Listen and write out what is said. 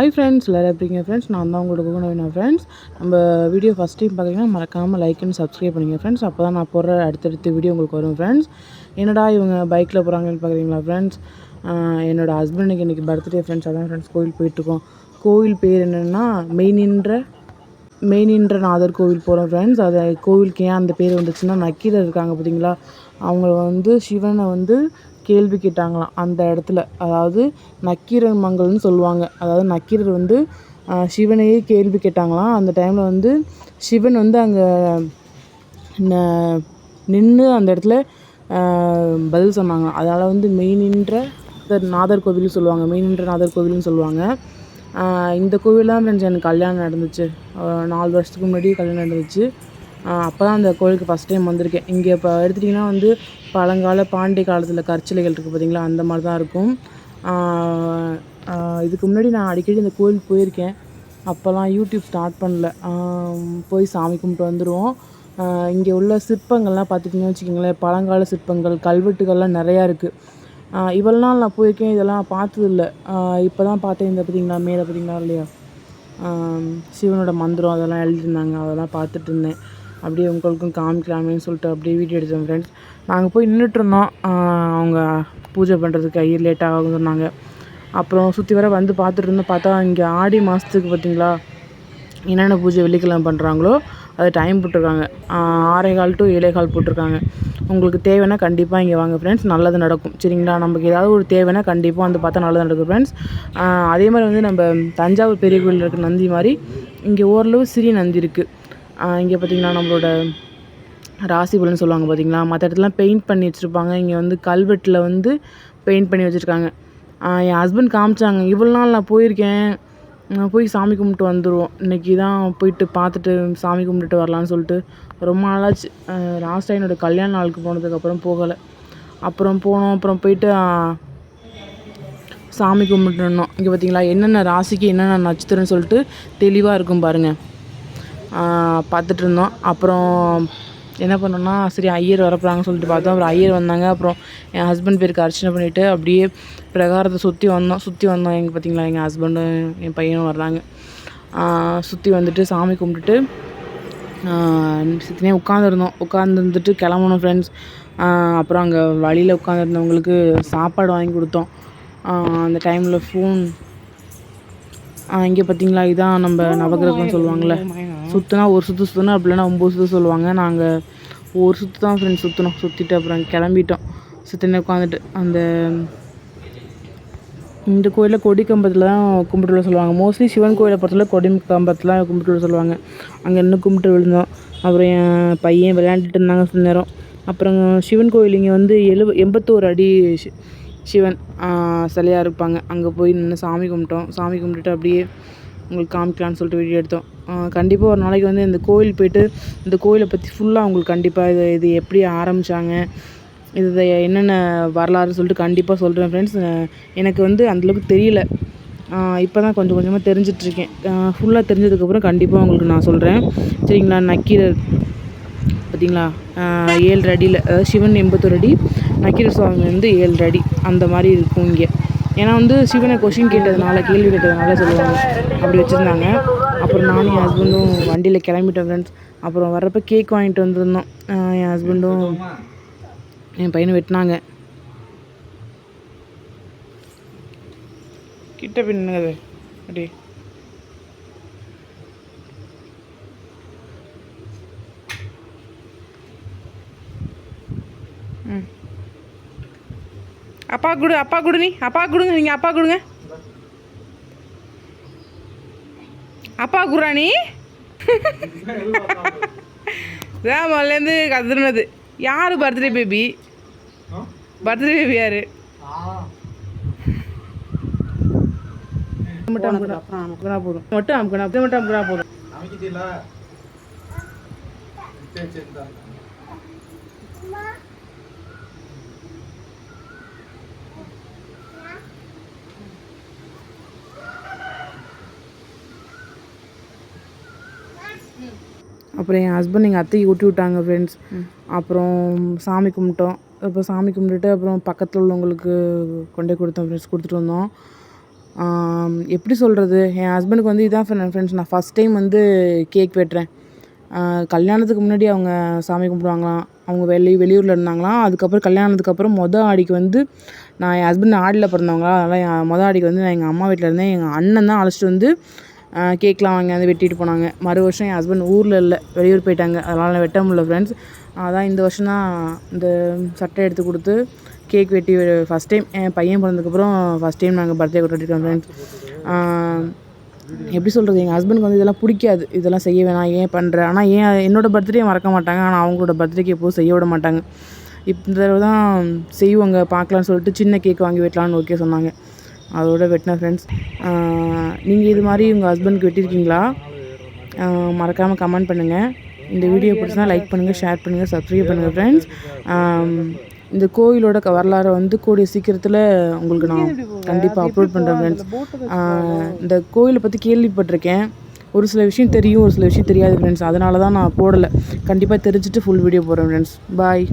Hi friends எல்லோரும் எப்படிங்க friends நான் தான் உங்களுக்கு குணவினா ஃப்ரெண்ட்ஸ் நம்ம வீடியோ ஃபஸ்ட் டைம் பார்க்குறீங்கன்னா மறக்காமல் லைக் அண்ட் சப்ஸ்கிரைப் பண்ணுங்க ஃப்ரெண்ட்ஸ் அப்போ தான் நான் போடுற அடுத்தடுத்த வீடியோ உங்களுக்கு வரும் ஃப்ரெண்ட்ஸ் என்னடா இவங்க பைக்கில் போகிறாங்கன்னு பார்க்குறீங்களா ஃப்ரெண்ட்ஸ் என்னோடய ஹஸ்பண்டுக்கு இன்றைக்கி பர்த்டே ஃப்ரெண்ட்ஸ் அதான் ஃப்ரெண்ட்ஸ் கோயில் போயிட்டுருக்கோம். கோவில் பேர் என்னென்னா மெயினின்ற மெயினின்ற நாதர் கோவில் போகிறோம் ஃப்ரெண்ட்ஸ் அது கோவிலுக்கு ஏன் அந்த பேர் வந்துச்சுன்னா நக்கீரர் இருக்காங்க பார்த்தீங்களா அவங்க வந்து சிவனை வந்து கேள்வி கேட்டாங்களாம். அந்த இடத்துல. அதாவது நக்கீரர் மங்கல்னு சொல்லுவாங்க. அதாவது நக்கீரர் வந்து சிவனையே கேள்வி கேட்டாங்களாம். அந்த டைமில் வந்து சிவன் வந்து அங்கே நின்று அந்த இடத்துல பதில் சொன்னாங்க அதனால் வந்து மெயினின்ற நாதர் கோவில்னு சொல்லுவாங்க. மெயினின்ற நாதர் கோவில்னு சொல்லுவாங்க. இந்த கோவில் தான் ஃப்ரெண்ட்ஸ் எனக்கு கல்யாணம் நடந்துச்சு. நாலு வருஷத்துக்கு முன்னாடி கல்யாணம் நடந்துச்சு. அப்போ தான் அந்த கோயிலுக்கு ஃபஸ்ட் டைம் வந்திருக்கேன். இங்கே இப்போ எடுத்துட்டிங்கன்னா வந்து பழங்கால பாண்டிய காலத்தில் கற்சிலைகள் இருக்குது பார்த்தீங்களா அந்த மாதிரி தான் இருக்கும் இதுக்கு முன்னாடி நான் அடிக்கடி இந்த கோயிலுக்கு போயிருக்கேன். அப்போல்லாம் யூடியூப் ஸ்டார்ட் பண்ணல. போய் சாமி கும்பிட்டு வந்துடுவோம் இங்கே உள்ள சிற்பங்கள்லாம் பார்த்துட்டிங்கன்னு வச்சுக்கோங்களேன். பழங்கால சிற்பங்கள் கல்வெட்டுகள்லாம் நிறையா இருக்குது இவ்வளோ நாள் நான் போயிருக்கேன். இதெல்லாம் பார்த்ததில்ல. இப்போ தான் பார்த்தேன். இந்த பார்த்தீங்களா மேலே பார்த்தீங்களா இல்லையா? சிவனோட மந்திரம் அதெல்லாம் எழுதியிருந்தாங்க. அதெல்லாம் பார்த்துட்டு இருந்தேன். அப்படியே உங்களுக்கும் காமிக்கலாமேன்னு சொல்லிட்டு அப்படியே வீடியோ எடுத்தோம் ஃப்ரெண்ட்ஸ் நாங்கள் போய் நின்றுட்டுருந்தோம் அவங்க பூஜை பண்ணுறதுக்கு ஐயர் லேட்டாக ஆகும் சொன்னாங்க. அப்புறம் சுற்றி வர வந்து பார்த்துட்டு இருந்தோம். பார்த்தா இங்கே ஆடி மாதத்துக்கு பார்த்தீங்களா? என்னென்ன பூஜை வெள்ளிக்கிழமை பண்ணுறாங்களோ அது டைம் போட்டிருக்காங்க. ஆஹ், ஆறே கால் டு ஏழே கால் போட்டிருக்காங்க. உங்களுக்கு தேவைன்னா கண்டிப்பாக இங்கே வாங்க ஃப்ரெண்ட்ஸ் நல்லது நடக்கும். சரிங்களா? நமக்கு ஏதாவது ஒரு தேவைன்னா கண்டிப்பாக வந்து பார்த்தா நல்லது நடக்கும் ஃப்ரெண்ட்ஸ் அதே மாதிரி வந்து நம்ம தஞ்சாவூர் பெரிய கோயில் இருக்க நந்தி மாதிரி. இங்கே ஓரளவு சிறிய நந்தி இருக்குது இங்கே பார்த்திங்கன்னா நம்மளோட ராசி பலன் சொல்லுவாங்க பார்த்தீங்களா மற்ற இடத்துலாம் பெயிண்ட் பண்ணி வச்சுருப்பாங்க. இங்கே வந்து கல்வெட்டில் வந்து பெயிண்ட் பண்ணி வச்சுருக்காங்க. என் ஹஸ்பண்ட் காமிச்சாங்க. இவ்வளோ நாள் நான் போயிருக்கேன். நான் போய் சாமி கும்பிட்டு வந்துடுவோம் இன்றைக்கி தான் போயிட்டு பார்த்துட்டு சாமி கும்பிட்டுட்டு வரலான்னு சொல்லிட்டு ரொம்ப நாளாச்சு. லாஸ்ட்டாக என்னோட கல்யாண நாளுக்கு போனதுக்கப்புறம் போகலை. அப்புறம் போனோம். அப்புறம் போயிட்டு சாமி கும்பிட்டுருந்தோம் இங்கே பார்த்தீங்களா என்னென்ன ராசிக்கு என்னென்ன நட்சத்திரம்னு சொல்லிட்டு தெளிவாக இருக்கும் பாருங்கள் பார்த்துட்டு இருந்தோம் அப்புறம் என்ன பண்ணோன்னா சரி ஐயர் வரப்போகிறாங்கன்னு சொல்லிட்டு பார்த்தோம். அப்புறம் ஐயர் வந்தாங்க. அப்புறம் என் ஹஸ்பண்ட் பேருக்கு அர்ச்சனை பண்ணிவிட்டு அப்படியே பிரகாரத்தை சுற்றி வந்தோம். சுற்றி வந்தோம். எங்கள் பார்த்தீங்களா எங்கள் ஹஸ்பண்டும் என் பையனும் வர்றாங்க. சுற்றி வந்துட்டு சாமி கும்பிட்டுட்டு சுற்றினே உட்காந்துருந்தோம் உட்காந்துருந்துட்டு கிளம்பணும் ஃப்ரெண்ட்ஸ் அப்புறம் அங்கே வழியில் உட்காந்துருந்தவங்களுக்கு சாப்பாடு வாங்கி கொடுத்தோம். அந்த டைமில் ஃபோன் இங்கே பார்த்தீங்களா இதான் நம்ம நவகிரகம் சொல்லுவாங்கள்ல சுற்றினா ஒரு சுற்று சுற்றினா அப்படி இல்லைன்னா ஒம்பது சுற்று சொல்லுவாங்க. நாங்கள் ஒரு சுற்று தான் ஃப்ரெண்ட்ஸ் சுற்றினோம் சுற்றிட்டு அப்புறம் கிளம்பிட்டோம். சுற்றினே உட்காந்துட்டு அந்த இந்த கோயிலில் கொடி கம்பத்தில் தான் கும்பிட்டு விட சொல்லுவாங்க. மோஸ்ட்லி சிவன் கோயிலை பொறுத்தவரை கொடி கம்பத்தில் தான் கும்பிட்டு விட சொல்லுவாங்க. அங்கே இன்னும் கும்பிட்டு விழுந்தோம். அப்புறம் என் பையன் விளையாண்டுட்டு இருந்தாங்க சில நேரம். அப்புறம் சிவன் கோயில் இங்கே வந்து எழுவ எண்பத்தோரு அடி சிவன் சிலையாக இருப்பாங்க. அங்கே போய் நின்று சாமி கும்பிட்டோம். சாமி கும்பிட்டுட்டு அப்படியே உங்களுக்கு காமிக்கலான்னு சொல்லிட்டு வீடியோ எடுத்தோம். கண்டிப்பாக ஒரு நாளைக்கு வந்து இந்த கோயில் போயிட்டு இந்த கோயிலை பற்றி ஃபுல்லாக உங்களுக்கு கண்டிப்பாக இது இது எப்படி ஆரம்பித்தாங்க இது என்னென்ன வரலாறுன்னு சொல்லிட்டு கண்டிப்பாக சொல்கிறேன் ஃப்ரெண்ட்ஸ் எனக்கு வந்து அந்தளவுக்கு தெரியல. இப்போ தான் கொஞ்சம் கொஞ்சமாக தெரிஞ்சிட்ருக்கேன் ஃபுல்லாக தெரிஞ்சதுக்கப்புறம் கண்டிப்பாக உங்களுக்கு நான் சொல்கிறேன் சரிங்களா? நக்கீரர் பார்த்தீங்களா ஏழு அடியில் அதாவது சிவன் எண்பத்தொரு அடி நக்கீரர் சுவாமி வந்து ஏழு அடி. அந்த மாதிரி இருக்கும் இங்கே. ஏன்னா வந்து சிவனை கொஷின் கேட்டதுனால கேள்வி கேட்டதுனால சொல்லுவாங்க. அப்படி வச்சுருந்தாங்க. அப்புறம் நானும் என் ஹஸ்பண்டும் வண்டியில் கிளம்பிட்டோம் ஃப்ரெண்ட்ஸ் அப்புறம் வர்றப்போ கேக் வாங்கிட்டு வந்திருந்தோம். என் ஹஸ்பண்டும் என் பையனை வெட்டினாங்க. கிட்ட பின்னுங்க அப்படி ம் அப்பா கொடு அப்பா கொடு நீ அப்பா கொடுங்க நீங்கள் அப்பா கொடுங்க. அப்பா நீ இதான் முதல்லேருந்து கத்துனது. யார் பர்த்டே பேபி பர்த்டே பேபி யாரு? மட்டும் அமுக்குனா போதும். மட்டும் அமுக்குனா மட்டும் அமுக்குனா போதும். அப்புறம் என் ஹஸ்பண்ட் எங்கள் அத்தைக்கு ஊட்டி விட்டாங்க ஃப்ரெண்ட்ஸ் அப்புறம் சாமி கும்பிட்டோம். இப்போ சாமி கும்பிட்டுட்டு அப்புறம் பக்கத்தில் உள்ளவங்களுக்கு கொண்டே கொடுத்தோம் ஃப்ரெண்ட்ஸ் கொடுத்துட்டு வந்தோம். எப்படி சொல்கிறது என் ஹஸ்பண்டுக்கு வந்து இதான் ஃப்ரெண்ட்ஸ் நான் ஃபஸ்ட் டைம் வந்து கேக் வெட்டுறேன். கல்யாணத்துக்கு முன்னாடி அவங்க சாமி கும்பிடுவாங்களாம். அவங்க வெளி வெளியூரில் இருந்தாங்களாம். அதுக்கப்புறம் கல்யாணத்துக்கு அப்புறம் மொதல் ஆடிக்கு வந்து நான் என் ஹஸ்பண்ட் ஆடியில் பிறந்தவங்களா. அதனால் என் மொதல் ஆடிக்கு வந்து நான் எங்கள் அம்மா வீட்டில் இருந்தேன். எங்கள் அண்ணன் தான் அழைச்சிட்டு வந்து கேக்லாம் வாங்கி வந்து வெட்டிட்டு போனாங்க. மறு வருஷம் என் ஹஸ்பண்ட் ஊரில் இல்லை வெளியூர் போயிட்டாங்க. அதனால் வெட்ட முடியல ஃப்ரெண்ட்ஸ் அதான் இந்த வருஷம் தான் இந்த சட்டை எடுத்து கொடுத்து கேக் வெட்டி ஃபஸ்ட் டைம் என் பையன் பிறந்ததுக்கப்புறம் ஃபஸ்ட் டைம் நாங்கள் பர்த்டே கொண்டாடிருக்கோம் ஃப்ரெண்ட்ஸ் எப்படி சொல்கிறது எங்கள் ஹஸ்பண்டுக்கு வந்து இதெல்லாம் பிடிக்காது. இதெல்லாம் செய்ய வேணாம் ஏன் பண்ணுறேன் ஆனால் ஏன் என்னோடய பர்த்டே மறக்க மாட்டாங்க. ஆனால் அவங்களோட பர்த்டேக்கு எப்போதும் செய்ய விட மாட்டாங்க. இப்போ இந்த தடவை தான் செய்வாங்க பார்க்கலான்னு சொல்லிட்டு சின்ன கேக் வாங்கி வெட்டலான்னு ஓகே சொன்னாங்க. அதோட வெட்டின ஃப்ரெண்ட்ஸ் நீங்கள் இது மாதிரி உங்கள் ஹஸ்பண்டுக்கு வெட்டியிருக்கீங்களா மறக்காமல் கமெண்ட் பண்ணுங்கள் இந்த வீடியோ பிடிச்சினா லைக் பண்ணுங்கள் ஷேர் பண்ணுங்கள் சப்ஸ்கிரைப் பண்ணுங்கள் ஃப்ரெண்ட்ஸ் இந்த கோயிலோட வரலாறை வந்து கூடிய சீக்கிரத்தில் உங்களுக்கு நான் கண்டிப்பாக அப்லோட் பண்ணுறேன் ஃப்ரெண்ட்ஸ் இந்த கோயிலை பற்றி கேள்விப்பட்டிருக்கேன். ஒரு சில விஷயம் தெரியும் ஒரு சில விஷயம் தெரியாது ஃப்ரெண்ட்ஸ் அதனால தான் நான் போடலை. கண்டிப்பாக தெரிஞ்சுட்டு ஃபுல் வீடியோ போடுறேன் ஃப்ரெண்ட்ஸ் பாய்